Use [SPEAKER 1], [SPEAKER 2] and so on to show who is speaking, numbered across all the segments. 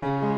[SPEAKER 1] Thank you.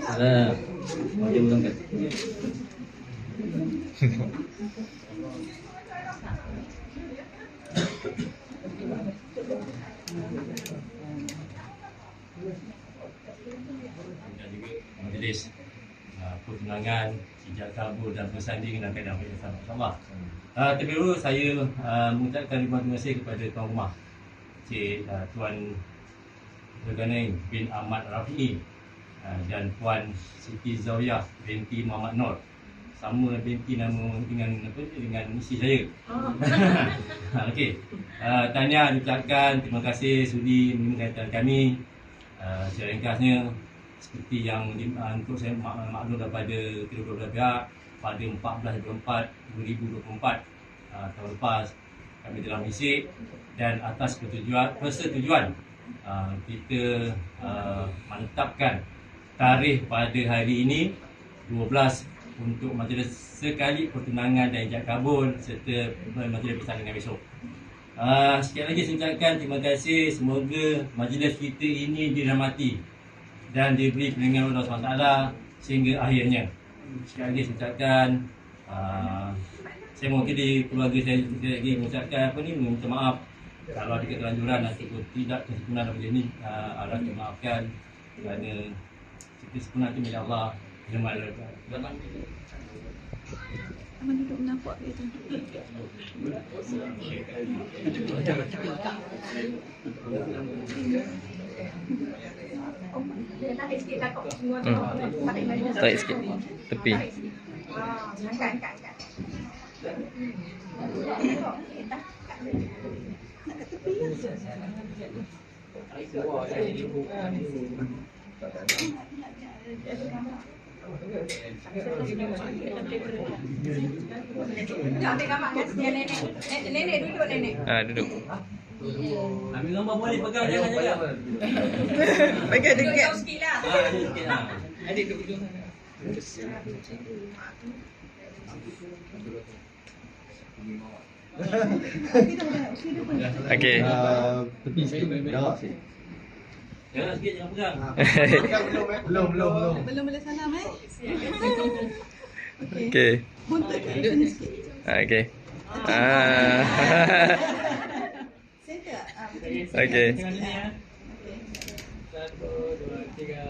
[SPEAKER 1] Salam. Dia berangkat.
[SPEAKER 2] dan juga majlis uh, pertunangan ijab kabul dan bersanding dan keadaan yang sama insyaAllah uh, terlebih dahulu saya uh, mengucapkan terima kasih kepada tuan rumah Cik uh, Tuan Reganing bin Ahmad Rafi'i uh, dan Puan Siti Zawiyah binti Muhammad Nur sama binti nama dengan apa dengan isi saya. Ha, Okey. Uh, tahniah diucapkan terima kasih sudi mendengarkan kami. Uh, secara ringkasnya seperti yang uh, untuk saya mak- maklum daripada kedua-dua pihak pada 14 Februari 2024 uh, tahun lepas kami telah misi dan atas persetujuan persetujuan uh, kita uh, menetapkan tarikh pada hari ini 12 untuk majlis sekali pertunangan dan ijab kabul serta majlis persalinan besok. Uh, sekali lagi saya ucapkan terima kasih semoga majlis kita ini dirahmati dan diberi perlindungan Allah SWT sehingga akhirnya. Sekali lagi saya ucapkan uh, saya mewakili keluarga saya lagi mengucapkan apa ni minta maaf kalau ada keterlanjuran ataupun tidak kesempurnaan daripada ini uh, Allah dimaafkan kerana kesempurnaan itu milik Allah Jemaah Allah.
[SPEAKER 3] Aman duduk menampak dia tu.
[SPEAKER 1] Hmm. Tarik sikit. Tepi.
[SPEAKER 3] Nak ambil gambar kan? Yang nenek. Nenek, nenek duduk nenek.
[SPEAKER 1] Ah duduk.
[SPEAKER 2] Ambil gambar boleh pegang jangan jaga.
[SPEAKER 3] Bagi ada gap. sikit lah.
[SPEAKER 2] Ah, ada sikit ah.
[SPEAKER 1] Okey.
[SPEAKER 4] Tapi itu dah.
[SPEAKER 2] Jangan sikit jangan pegang. Ah, eh?
[SPEAKER 4] belum belum belum.
[SPEAKER 3] Belum bela salam eh.
[SPEAKER 1] Okey.
[SPEAKER 3] Okey.
[SPEAKER 1] Ah. Okey. Ah.
[SPEAKER 3] Ah.
[SPEAKER 1] Okey.
[SPEAKER 2] Okey.